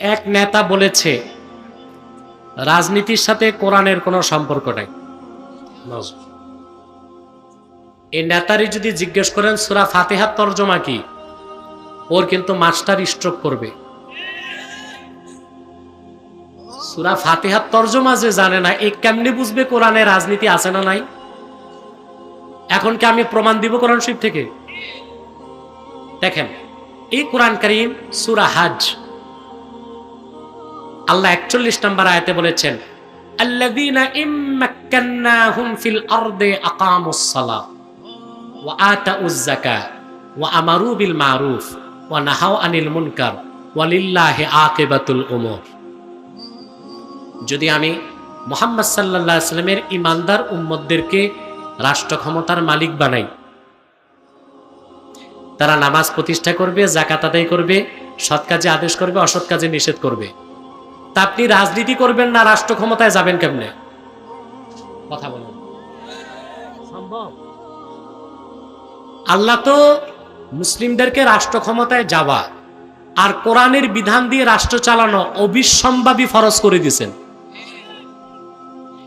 এক নেতা বলেছে, রাজনীতির সাথে কোরআনের কোনো সম্পর্ক নাই। এই নেতারই যদি জিজ্ঞেস করেন, সুরা ফাতেহার তর্জমা কি? ওর কিন্তু মাস্টার স্ট্রোক করবে। সুরা ফাতেহার তর্জমা যে জানে না এই কেমনি বুঝবে কোরআনে রাজনীতি আছে না নাই? এখন কি আমি প্রমাণ দিব কোরআন শরীফ থেকে? দেখেন, এই কোরআন করিম সুরা হাজ। আল্লাহ একচল্লিশ নম্বর আয়াতে বলেছেন ওয়া ওয়া আনিল মুনকার উমর। যদি আমি মোহাম্মদ সাল্লামের ইমানদার উম্মদদেরকে রাষ্ট্র ক্ষমতার মালিক বানাই, তারা নামাজ প্রতিষ্ঠা করবে জাকাত আদায় করবে, সৎ কাজে আদেশ করবে, অসৎ কাজে নিষেধ করবে তা আপনি রাজনীতি করবেন না, রাষ্ট্র ক্ষমতায় যাবেন কেমনে? কথা বলুন। আল্লাহ তো মুসলিমদেরকে রাষ্ট্র ক্ষমতায় যাওয়া আর কোরআনের বিধান দিয়ে রাষ্ট্র চালানো অবিসম্ভাবী ফরজ করে দিয়েছেন।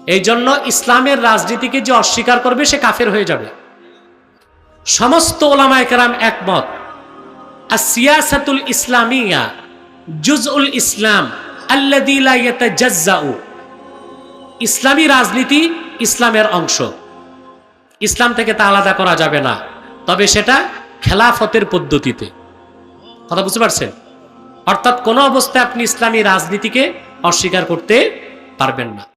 এই জন্য ইসলামের রাজনীতিকে যে অস্বীকার করবে, সে কাফের হয়ে যাবে। সমস্ত ওলামায় কেরাম একমত। আর সিয়াসাতুল ইসলামিয়া জুজউল ইসলাম ইসলামী রাজনীতি ইসলামের অংশ। ইসলাম থেকে তা আলাদা করা যাবে না। তবে সেটা খেলাফতের পদ্ধতিতে। কথা বুঝতে পারছেন? অর্থাৎ কোনো অবস্থায় আপনি ইসলামী রাজনীতিকে অস্বীকার করতে পারবেন না।